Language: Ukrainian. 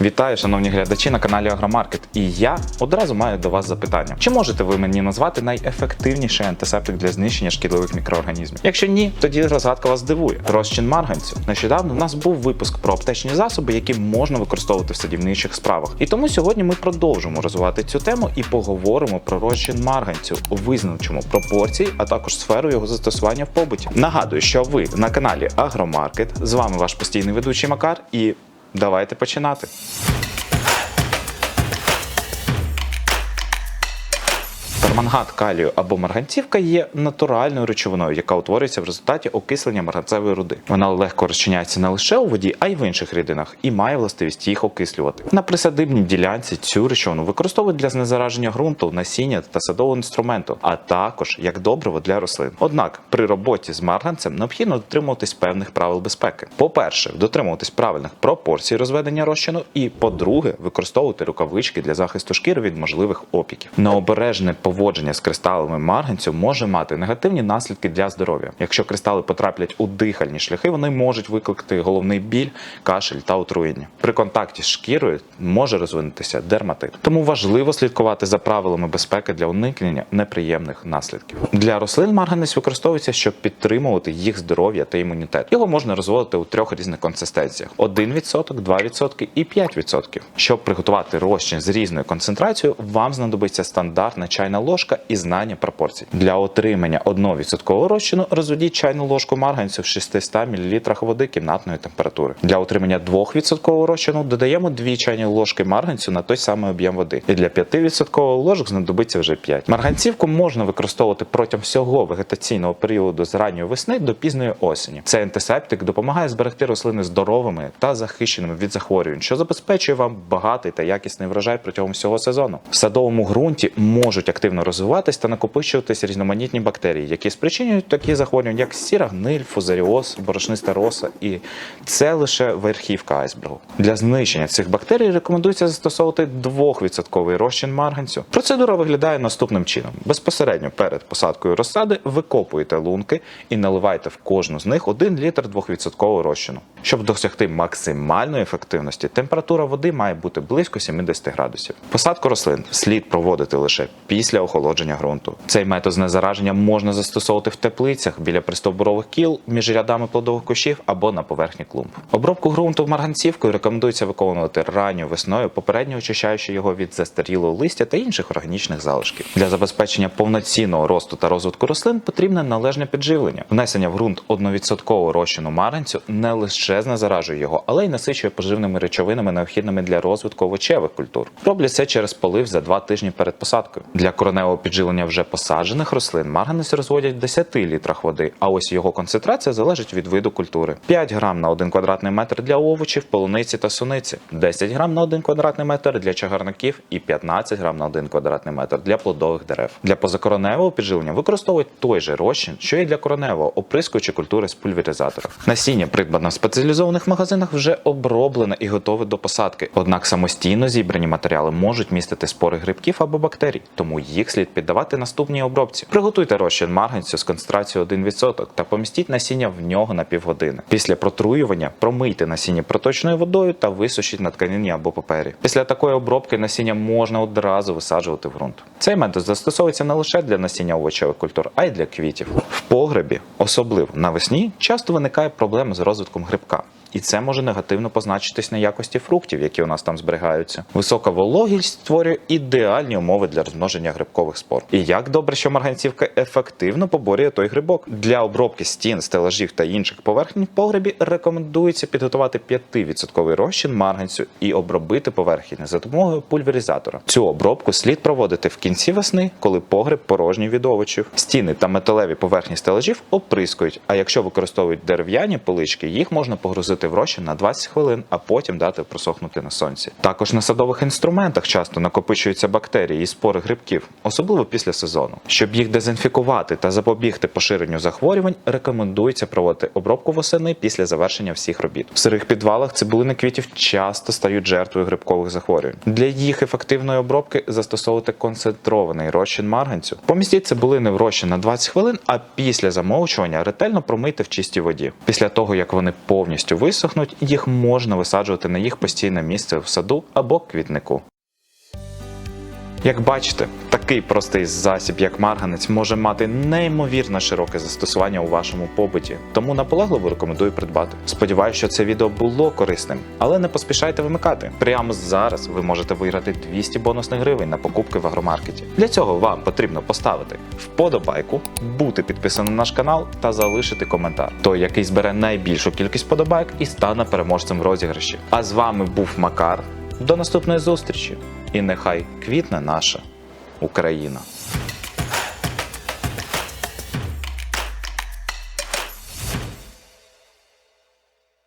Вітаю, шановні глядачі на каналі Агромаркет. І я одразу маю до вас запитання: чи можете ви мені назвати найефективніший антисептик для знищення шкідливих мікроорганізмів? Якщо ні, тоді розгадка вас здивує. Розчин марганцю. Нещодавно в нас був випуск про аптечні засоби, які можна використовувати в садівничих справах. І тому сьогодні ми продовжимо розвивати цю тему і поговоримо про розчин марганцю, визначимо пропорції, а також сферу його застосування в побуті. Нагадую, що ви на каналі Агромаркет. З вами ваш постійний ведучий Макар і давайте починати. Пермангат калію або марганцівка є натуральною речовиною, яка утворюється в результаті окислення марганцевої руди. Вона легко розчиняється не лише у воді, а й в інших рідинах і має властивість їх окислювати. На присадибній ділянці цю речовину використовують для знезараження ґрунту, насіння та садового інструменту, а також як добриво для рослин. Однак при роботі з марганцем необхідно дотримуватись певних правил безпеки. По-перше, дотримуватись правильних пропорцій розведення розчину, і по-друге, використовувати рукавички для захисту шкіри від можливих опіків. Необережне поводження з кристалами марганцю може мати негативні наслідки для здоров'я. Якщо кристали потраплять у дихальні шляхи, вони можуть викликати головний біль, кашель та отруєння. При контакті з шкірою може розвинутися дерматит. Тому важливо слідкувати за правилами безпеки для уникнення неприємних наслідків. Для рослин марганець використовується, щоб підтримувати їх здоров'я та імунітет. Його можна розводити у трьох різних консистенціях: 1%, 2% і 5%. Щоб приготувати розчин з різною концентрацією, вам знадобиться стандартна чайна ложка і знання пропорцій. Для отримання 1% розчину розведіть чайну ложку марганцю в 600 мл води кімнатної температури. Для отримання 2% розчину додаємо 2 чайні ложки марганцю на той самий об'єм води. І для 5% ложок знадобиться вже 5. Марганцівку можна використовувати протягом всього вегетаційного періоду з ранньої весни до пізньої осені. Цей антисептик допомагає зберегти рослини здоровими та захищеними від захворювань, що забезпечує вам багатий та якісний врожай протягом всього сезону. В садовому ґрунті можуть активно розвиватись та накопичуватись різноманітні бактерії, які спричинюють такі захворювання, як сіра гниль, фузаріоз, борошниста роса, і це лише верхівка айсбергу. Для знищення цих бактерій рекомендується застосовувати 2% розчин марганцю. Процедура виглядає наступним чином: безпосередньо перед посадкою розсади викопуєте лунки і наливайте в кожну з них 1 літр 2% розчину. Щоб досягти максимальної ефективності, температура води має бути близько 70 градусів. Посадку рослин слід проводити лише після охолодження ґрунту. Цей метод знезараження можна застосовувати в теплицях біля пристовбурових кіл, між рядами плодових кущів або на поверхні клумб. Обробку ґрунту марганцівкою рекомендується виконувати ранньою весною, попередньо очищаючи його від застарілого листя та інших органічних залишків. Для забезпечення повноцінного росту та розвитку рослин потрібне належне підживлення. Внесення в ґрунт 1% розчину марганцю не лише знезаражує його, але й насичує поживними речовинами, необхідними для розвитку овочевих культур. Роблять це через полив за два тижні перед посадкою. Для кореневого підживлення вже посаджених рослин марганець розводять в 10 літрах води, а ось його концентрація залежить від виду культури: 5 грам на 1 квадратний метр для овочів, полуниці та суниці, 10 грам на 1 квадратний метр для чагарників і 15 грам на 1 квадратний метр для плодових дерев. Для позакороневого підживлення використовують той же розчин, що і для короневого, оприскуючи культури з пульверизатора. Насіння, придбане в спеціалізованих магазинах, вже оброблене і готове до посадки. Однак самостійно зібрані матеріали можуть містити спори грибків або бактерій, тому їх слід піддавати наступній обробці. Приготуйте розчин марганцю з концентрацією 1% та помістіть насіння в нього на півгодини. Після протруювання промийте насіння проточною водою та висушіть на тканині або папері. Після такої обробки насіння можна одразу висаджувати в ґрунт. Цей метод застосовується не лише для насіння овочевих культур, а й для квітів. В погребі, особливо навесні, часто виникає проблема з розвитком грибка. І це може негативно позначитись на якості фруктів, які у нас там зберігаються. Висока вологість створює ідеальні умови для розмноження грибкових спор. І як добре, що марганцівка ефективно поборює той грибок. Для обробки стін, стелажів та інших поверхень в погребі рекомендується підготувати 5% розчин марганцю і обробити поверхні за допомогою пульверизатора. Цю обробку слід проводити в кінці весни, коли погреб порожній від овочів. Стіни та металеві поверхні стелажів оприскують. А якщо використовують дерев'яні полички, їх можна погрузити в розчин на 20 хвилин, а потім дати просохнути на сонці. Також на садових інструментах часто накопичуються бактерії і спори грибків, особливо після сезону. Щоб їх дезінфікувати та запобігти поширенню захворювань, рекомендується проводити обробку восени після завершення всіх робіт. В сирих підвалах цибулини квітів часто стають жертвою грибкових захворювань. Для їх ефективної обробки застосовувати концентрований розчин марганцю. Помістіть цибулини в розчин на 20 хвилин, а після замовчування ретельно промийте в чистій воді. Після того, як вони повністю висохнуть, висохнуть, їх можна висаджувати на їх постійне місце в саду або квітнику. Як бачите, такий простий засіб, як марганець, може мати неймовірно широке застосування у вашому побуті, тому наполегливо рекомендую придбати. Сподіваюся, що це відео було корисним, але не поспішайте вимикати. Прямо зараз ви можете виграти 200 бонусних гривень на покупки в агромаркеті. Для цього вам потрібно поставити вподобайку, бути підписаним на наш канал та залишити коментар. Той, який збере найбільшу кількість вподобайк і стане переможцем розіграші. А з вами був Макар. До наступної зустрічі! І нехай квітне наша Україна.